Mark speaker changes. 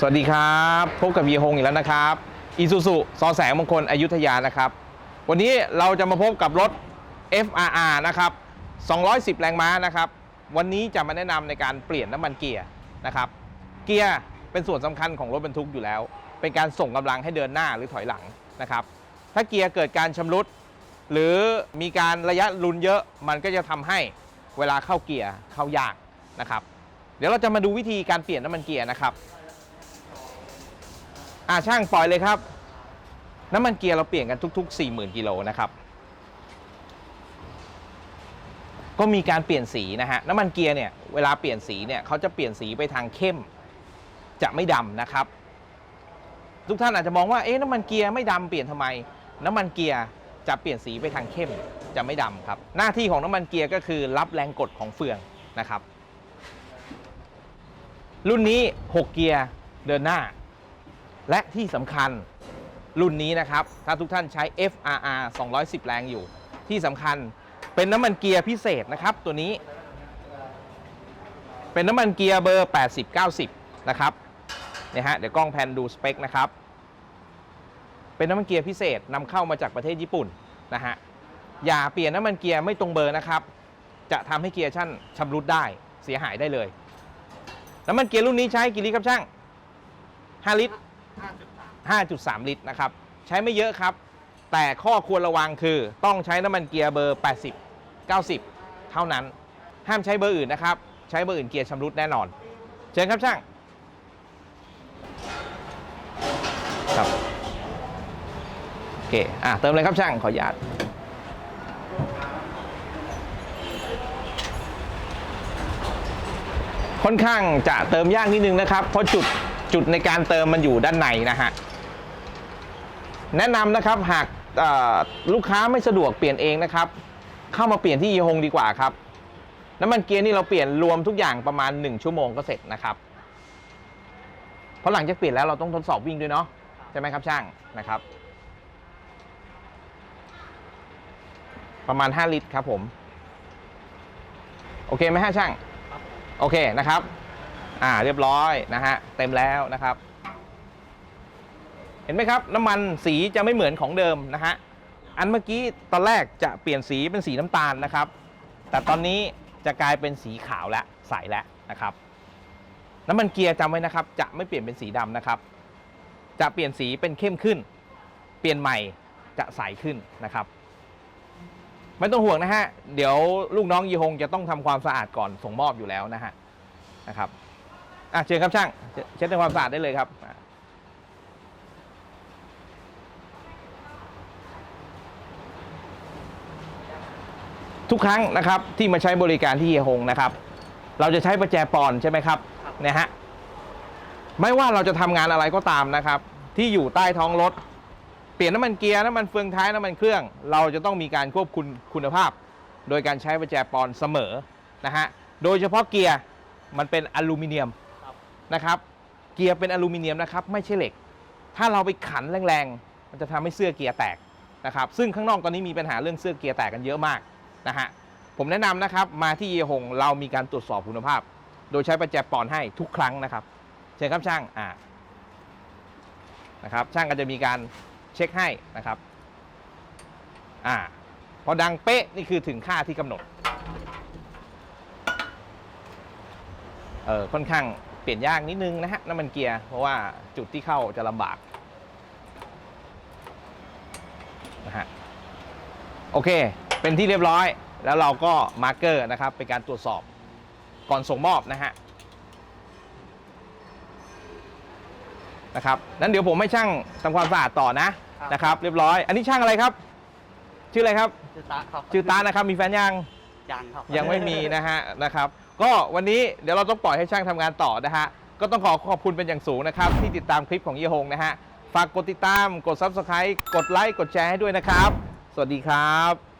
Speaker 1: สวัสดีครับพบกับเฮียฮงอีกแล้วนะครับอีซูซูซอแสงมงคลอยุธยานะครับ วันนี้เราจะมาพบกับรถ FRR นะครับ 210 แรงม้านะครับ วันนี้จะมาแนะนำในการเปลี่ยนน้ำมันเกียร์นะครับ เกียร์เป็นส่วนสำคัญของรถบรรทุกอยู่แล้ว เป็นการส่งกำลังให้เดินหน้าหรือถอยหลังนะครับ ถ้าเกียร์เกิดการชำรุด หรือมีการระยะรุนเยอะมันก็จะทำให้เวลาเข้าเกียร์เข้ายากนะครับ เดี๋ยวเราจะมาดูวิธีการเปลี่ยนน้ำมันเกียร์นะครับ อ่าช่างปล่อยเลยครับ น้ำมันเกียร์เราเปลี่ยนกันทุก ๆ 40,000กิโลนะครับ ก็มีการเปลี่ยนสีนะฮะน้ำมันเกียร์เนี่ยเวลาเปลี่ยนสีเนี่ยเขาจะเปลี่ยนสีไปทางเข้ม จะไม่ดำนะครับ ทุกท่านอาจจะมองว่าเอ๊ะน้ำมันเกียร์ไม่ดำเปลี่ยนทำไม น้ำมันเกียร์จะเปลี่ยนสีไปทางเข้มจะไม่ดำครับ หน้าที่ของน้ำมันเกียร์ก็คือรับแรงกดของเฟืองนะครับ รุ่นนี้ 6 เกียร์เดินหน้า และที่สำคัญรุ่นนี้นะครับ ถ้าทุกท่านใช้ FRR 210 แรงอยู่ ที่สำคัญเป็นน้ำมันเกียร์พิเศษนะครับ ตัวนี้ เป็นน้ำมันเกียร์เบอร์ 80-90 นะครับเนี่ยฮะเดี๋ยวกล้องแพนดูสเปคนะครับ เป็นน้ำมันเกียร์พิเศษนำเข้ามาจากประเทศญี่ปุ่นนะฮะอย่าเปลี่ยนน้ำมันเกียร์ไม่ตรงเบอร์นะครับ จะทำให้เกียร์ชั่นชำรุดได้เสียหายได้เลย น้ำมันเกียร์รุ่นนี้ใช้กี่ลิตรครับช่าง 5 ลิตร 5.3 ลิตรนะครับ ใช้ไม่เยอะครับ แต่ข้อควรระวังคือต้องใช้น้ำมันเกียร์เบอร์ 80 90 เท่านั้น ห้ามใช้เบอร์อื่นนะครับ ใช้เบอร์อื่นเกียร์ชำรุดแน่นอน เชิญครับช่างครับโอเคอะเติมเลยครับช่างขออนุญาตค่อนข้างจะเติมยากนิดนึงนะครับ เพราะจุด จุดในการเติมมันอยู่ด้านในนะฮะแนะนำนะครับหากลูกค้าไม่สะดวกเปลี่ยนเองนะครับ เข้ามาเปลี่ยนที่ยีฮงดีกว่าครับน้ำมันเกียร์นี่เราเปลี่ยนรวมทุกอย่างประมาณ 1 ชั่วโมงก็เสร็จนะครับเพราะหลังจากเปลี่ยนแล้วเราต้องทดสอบวิ่งด้วยเนาะใช่ไหมครับช่างนะครับ ประมาณ 5 ลิตรครับผม โอเคไหมฮะช่าง โอเคนะครับ อ่าเรียบร้อยนะฮะเต็มแล้วนะครับ เห็นไหมครับน้ำมันสีจะไม่เหมือนของเดิมนะฮะอันเมื่อกี้ตอนแรกจะเปลี่ยนสีเป็นสีน้ำตาลนะครับ แต่ตอนนี้จะกลายเป็นสีขาวและใสแล้วนะครับ น้ำมันเกียร์จำไว้นะครับ จะไม่เปลี่ยนเป็นสีดำนะครับ จะเปลี่ยนสีเป็นเข้มขึ้น เปลี่ยนใหม่จะใสขึ้นนะครับไม่ต้องห่วงนะฮะ เดี๋ยวลูกน้องยีฮงจะต้องทำความสะอาดก่อนส่งมอบอยู่แล้วนะฮะนะครับ อะเชิญครับช่างเชเช็ดทำความสะอาดได้เลยครับอะทุกครั้งนะครับที่มาใช้บริการที่เฮียฮงนะครับ เราจะใช้ประแจปอนใช่ไหมครับเนี่ยฮะไม่ว่าเราจะทำงานอะไรก็ตามนะครับ ที่อยู่ใต้ท้องรถ เปลี่ยนน้ำมันเกียร์น้ำมันเฟืองท้ายน้ำมันเครื่อง เราจะต้องมีการควบคุมคุณภาพ โดยการใช้ประแจปอนเสมอนะฮะโดยเฉพาะเกียร์มันเป็นอลูมิเนียม นะครับเกียร์เป็นอลูมิเนียมนะครับไม่ใช่เหล็ก ถ้าเราไปขันแรงๆ มันจะทำให้เสื้อเกียร์แตกนะครับซึ่งข้างนอกตอนนี้มีปัญหาเรื่องเสื้อเกียร์แตกกันเยอะมากนะฮะผมแนะนำนะครับมาที่เยหงเรามีการตรวจสอบคุณภาพ โดยใช้ประแจปอนให้ทุกครั้งนะครับเชิญครับช่างอ่านะครับช่างก็จะมีการเช็คให้นะครับอ่าพอดังเป๊ะนี่คือถึงค่าที่กำหนดเออค่อนข้าง เปลี่ยนยากนิดนึงนะฮะน้ำมันเกียร์เพราะว่าจุดที่เข้าจะลำบากนะฮะโอเค เป็นที่เรียบร้อยแล้วเราก็มาร์กเกอร์นะครับเป็นการตรวจสอบก่อนส่งมอบนะฮะนะครับนั้นเดี๋ยวผมให้ช่างทำความสะอาดต่อนะ
Speaker 2: ครับ
Speaker 1: นะครับ เรียบร้อย อันนี้ช่างอะไรครับ ชื่ออะไรครับ
Speaker 2: ชื่อตาครับ
Speaker 1: ชื่อตานะครับมีแฟนยัง
Speaker 2: ยังครับ
Speaker 1: ยังไม่มีนะฮะนะครับ ก็วันนี้เดี๋ยวเราต้องปล่อยให้ช่างทำงานต่อนะฮะ ก็ต้องขอขอบคุณเป็นอย่างสูงนะครับ ที่ติดตามคลิปของเยฮงนะฮะ ฝากกดติดตาม กด Subscribe กดไลค์ กดแชร์ให้ด้วยนะครับ สวัสดีครับ